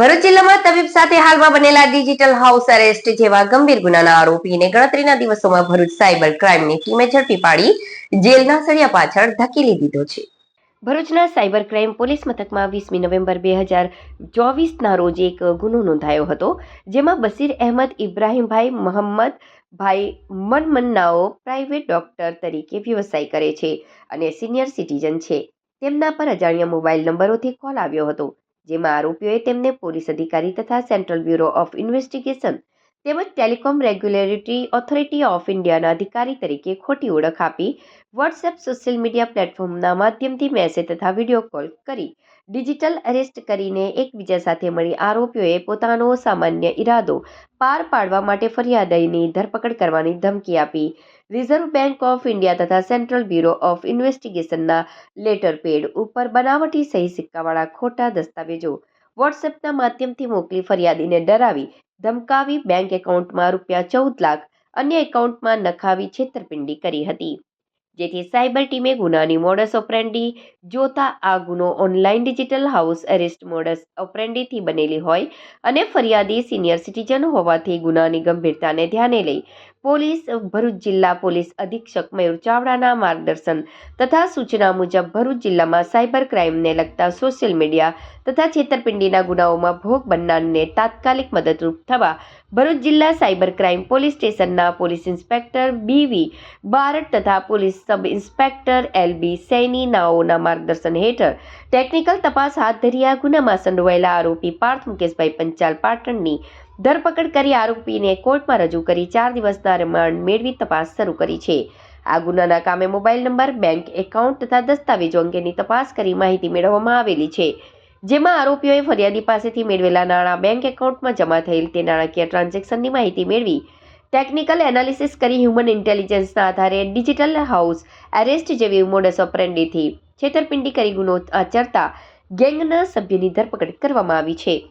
ભરૂચ જિલ્લામાં તબીબ સાથે હાલમાં બનેલા ડિજિટલ હાઉસ એરેસ્ટ જેવા ગંભીર ગુનાના આરોપીને ગણતરીના દિવસોમાં ભરૂચ સાયબર ક્રાઇમની ટીમે ઝડપી પાડી જેલના સળિયા પાછળ ધકેલી દીધો છે. ભરૂચના સાયબર ક્રાઇમ પોલીસ મથકમાં વીસમી નવેમ્બર બે હજાર ચોવીસના રોજ એક ગુનો નોંધાયો હતો, જેમાં બસીર અહેમદ, ઇબ્રાહીમભાઈ મોહમ્મદ ભાઈ મનમન્નાઓ પ્રાઇવેટ ડોક્ટર તરીકે વ્યવસાય કરે છે અને સિનિયર સિટીઝન છે. તેમના પર અજાણ્યા મોબાઈલ નંબરોથી કોલ આવ્યો હતો. જેમાં આરોપીઓએ તેમને પોલીસ અધિકારી તથા સેન્ટ્રલ બ્યુરો ઓફ ઇન્વેસ્ટિગેશન તેમજ ટેલિકોમ રેગ્યુલેટરી ઓથોરિટી ઓફ ઇન્ડિયાના અધિકારી તરીકે ખોટી ઓળખ આપી, વોટ્સએપ સોશિયલ મીડિયા પ્લેટફોર્મના માધ્યમથી મેસેજ તથા વીડિયો કોલ કરી, ડિજિટલ અરેસ્ટ કરીને એકબીજા સાથે મળી આરોપીઓએ પોતાનો સામાન્ય ઈરાદો પાર પાડવા માટે ફરિયાદની ધરપકડ કરવાની ધમકી આપી. રિઝર્વ બેંક ઓફ ઇન્ડિયા તથા સેન્ટ્રલ બ્યુરો ઓફ ઇન્વેસ્ટિગેશનના લેટર પેડ ઉપર બનાવટી સહી સિક્કાવાળા ખોટા દસ્તાવેજો વોટ્સએપના માધ્યમથી મોકલી ફરિયાદીને ડરાવી, ધમકાવી બેંક એકાઉન્ટમાં રૂપિયા ચૌદ લાખ અન્ય એકાઉન્ટમાં નખાવી છેતરપિંડી કરી હતી. જેથી સાયબર ટીમે ગુનાની મોડસ ઓપરેન્ડી, જોતા આ ગુનો online digital house arrest modus ઓપરેન્ડીથી બનેલી હોય અને ફરિયાદી સિનિયર સિટીઝન હોવાથી ગુનાની ગંભીરતાને ધ્યાને લઈ પોલીસ, ભરૂચ જિલ્લા પોલીસ અધિક્ષક મયુર ચાવડાના માર્ગદર્શન તથા સૂચના મુજબ ભરૂચ જિલ્લામાં સાયબર ક્રાઇમને લગતા સોશિયલ મીડિયા તથા છેતરપિંડીના ગુનાઓમાં ભોગ બનનારને તાત્કાલિક મદદરૂપ થવા ભરૂચ જિલ્લા સાયબર ક્રાઇમ પોલીસ સ્ટેશનના police inspector B V Barot તથા police sub inspector L B Saini નાઓના માર્ગદર્શન હેઠળ ટેકનિકલ તપાસ હાથ ધરી આ ગુનામાં સંડોવાયેલા આરોપી પાર્થ મુકેશભાઈ પંચાલ પાટણની ધરપકડ કરી આરોપીને કોર્ટમાં રજૂ કરી. ચાર દિવસના રિમાન્ડ મેળવી તપાસ શરૂ કરી છે. આ ગુનાના કામે મોબાઈલ નંબર, બેંક એકાઉન્ટ તથા દસ્તાવેજો અંગેની તપાસ કરી માહિતી મેળવવામાં આવેલી છે. જેમાં આરોપીઓએ ફરિયાદી પાસેથી મેળવેલા નાણાં બેંક એકાઉન્ટમાં જમા થયેલ તે નાણાકીય ટ્રાન્ઝેક્શનની માહિતી મેળવી. ટેકનિકલ એનાલિસિસ કરી હ્યુમન ઇન્ટેલિજન્સના આધારે ડિજિટલ હાઉસ એરેસ્ટ જેવી મોડસ ઓપરેન્ડીથી છેતરપિંડી કરી ગુનો આચરતા ગેંગના સભ્યની ધરપકડ કરવામાં આવી છે.